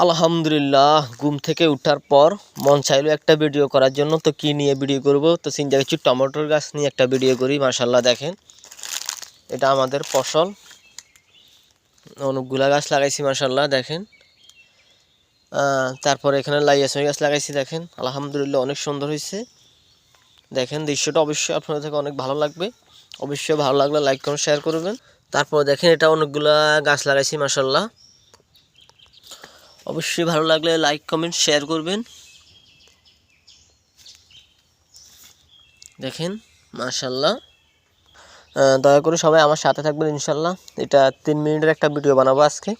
আলহামদুলিল্লাহ, ঘুম থেকে উঠার পর মন চাইলো একটা ভিডিও করার জন্য। তো কি নিয়ে ভিডিও করব? তো চিন্তা করছি টমেটোর গাছ নিয়ে একটা ভিডিও করি মার্শাল্লাহ দেখেন। এটা আমাদের ফসল। অনেকগুলা গাছ লাগাইছি মার্শাল্লাহ দেখেন। তারপরে এখানে লাইয়াসমি গাছ লাগাইছি, দেখেন। আলহামদুলিল্লাহ অনেক সুন্দর হয়েছে দেখেন, দৃশ্যটা অবশ্যই আপনাদের থেকে অনেক ভালো লাগবে। অবশ্যই ভালো লাগলে লাইক করুন শেয়ার করবেন। তারপর দেখেন, এটা অনেকগুলা গাছ লাগাইছি মার্শাল্লাহ অবশ্যই ভালো লাগলে লাইক কমেন্ট শেয়ার করবেন। দেখেন মাশাল্লাহ দয়া করে সবাই আমার সাথে থাকবেন ইনশাল্লাহ এটা তিন মিনিটের একটা ভিডিও বানাবো আজকে।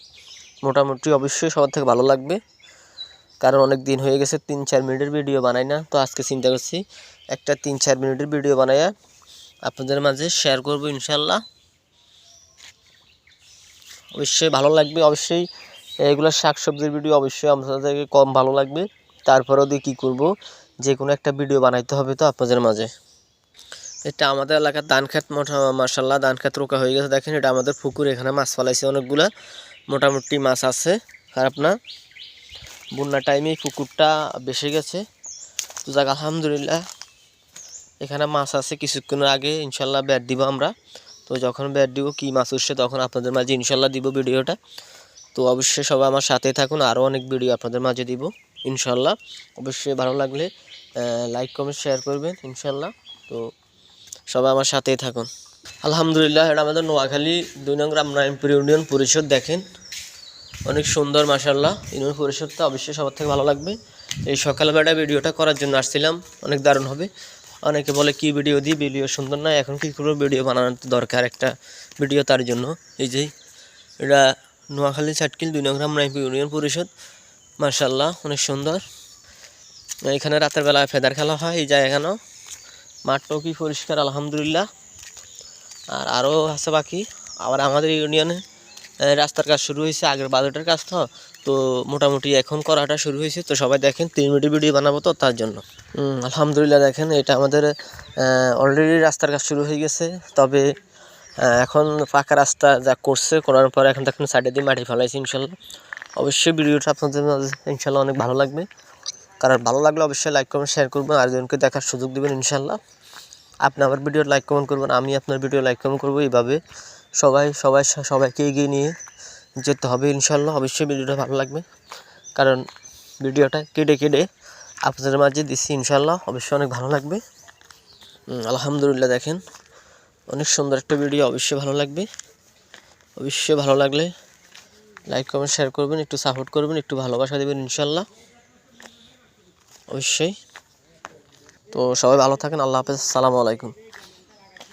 মোটামুটি অবশ্যই সবার থেকে ভালো লাগবে। কারণ অনেক দিন হয়ে গেছে, তিন চার মিনিটের ভিডিও বানাই না। তো আজকে চিন্তা করছি, একটা তিন চার মিনিটের ভিডিও বানাইয়া আপনাদের মাঝে শেয়ার করব ইনশাল্লাহ অবশ্যই ভালো লাগবে, অবশ্যই এগুলো শাকসবজির ভিডিও অবশ্যই আপনাদেরকে কম ভালো লাগবে। তারপরেও দিয়ে কী করব? যে কোনো একটা ভিডিও বানাইতে হবে তো আপনাদের মাঝে। এটা আমাদের এলাকার ধান খেত মার্শাল্লাহ ধান খেত রোকা হয়ে গেছে। দেখেন, এটা আমাদের পুকুর, এখানে মাছ ফলাইছে অনেকগুলা। মোটামুটি মাছ আছে, খারাপ না। বন্যার টাইমে পুকুরটা বেসে গেছে। তো যাক, আলহামদুলিল্লাহ। এখানে মাছ আছে কিছুক্ষণ আগে ইনশাল্লাহ ব্যাট দিব আমরা। তো যখন ব্যাট দিব, কী মাছ উঠছে তখন আপনাদের মাঝে ইনশাল্লাহ দিব ভিডিওটা। তো অবশ্যই সবাই আমার সাথে থাকুন, আরও অনেক ভিডিও আপনাদের মাঝে দিব, ইনশাল্লাহ। অবশ্যই ভালো লাগলে লাইক কমেন্ট শেয়ার করবেন, ইনশাল্লাহ। তো সবাই আমার সাথেই থাকুন। আলহামদুলিল্লাহ, এটা আমাদের নোয়াখালী দুই নং রামনারায়ণপুর ইউনিয়ন পরিষদ, দেখেন। অনেক সুন্দর মাসাল্লাহ ইউনিয়ন পরিষদটা অবশ্যই সবার থেকে ভালো লাগবে। এই সকালবেলা ভিডিওটা করার জন্য আসছিলাম, অনেক দারুণ হবে। অনেকে বলে, কি ভিডিও দিই? ভিডিও সুন্দর না। এখন কি করব? ভিডিও বানানোর দরকার একটা ভিডিও তার জন্য। এই যে, এটা নোয়াখালী চাটকিল দুই নং রামনারায়ণপুর ইউনিয়ন পরিষদ। মার্শাল্লাহ অনেক সুন্দর। এখানে রাতের বেলায় ফেদার খেলা হয়, এই জায়গানো মাঠটাও কি পরিষ্কার, আলহামদুলিল্লাহ। আর আরও আছে বাকি। আবার আমাদের ইউনিয়নে রাস্তার কাজ শুরু হয়েছে, আগের বাজেটের কাজ তো। তো মোটামুটি এখন করাটা শুরু হয়েছে। তো সবাই দেখেন, তিন মিনিট ভিডিও বানাবো তো তার জন্য। আলহামদুলিল্লাহ দেখেন, এটা আমাদের অলরেডি রাস্তার কাজ শুরু হয়ে গেছে। তবে এখন পাকা রাস্তা যা করছে করার পর এখন দেখেন সাইডে দিয়ে মাটি ফেলাইছে ইনশাল্লাহ। অবশ্যই ভিডিওটা আপনাদের ইনশাল্লাহ অনেক ভালো লাগবে। কারণ ভালো লাগলে অবশ্যই লাইক কমেন্ট শেয়ার করবেন। আর আরেকজনকে দেখার সুযোগ দেবেন ইনশাল্লাহ। আপনি আমার ভিডিও লাইক কমেন্ট করবেন, আমি আপনার ভিডিও লাইক কমেন্ট করব। এইভাবে সবাই সবাই, সবাইকে এগিয়ে নিয়ে যেতে হবে ইনশাল্লাহ। অবশ্যই ভিডিওটা ভালো লাগবে। কারণ ভিডিওটা কেটে কেটে আপনাদের মাঝে দিচ্ছি ইনশাল্লাহ। অবশ্যই অনেক ভালো লাগবে। আলহামদুলিল্লাহ দেখেন। অনেক সুন্দর একটা ভিডিও, অবশ্যই ভালো লাগবে। অবশ্যই ভালো লাগলে লাইক কমেন্ট শেয়ার করবেন, একটু সাপোর্ট করবেন, একটু ভালোবাসা দেবেন ইনশাল্লাহ অবশ্যই। তো সবাই ভালো থাকেন, আল্লাহ হাফেজ সালামু আলাইকুম।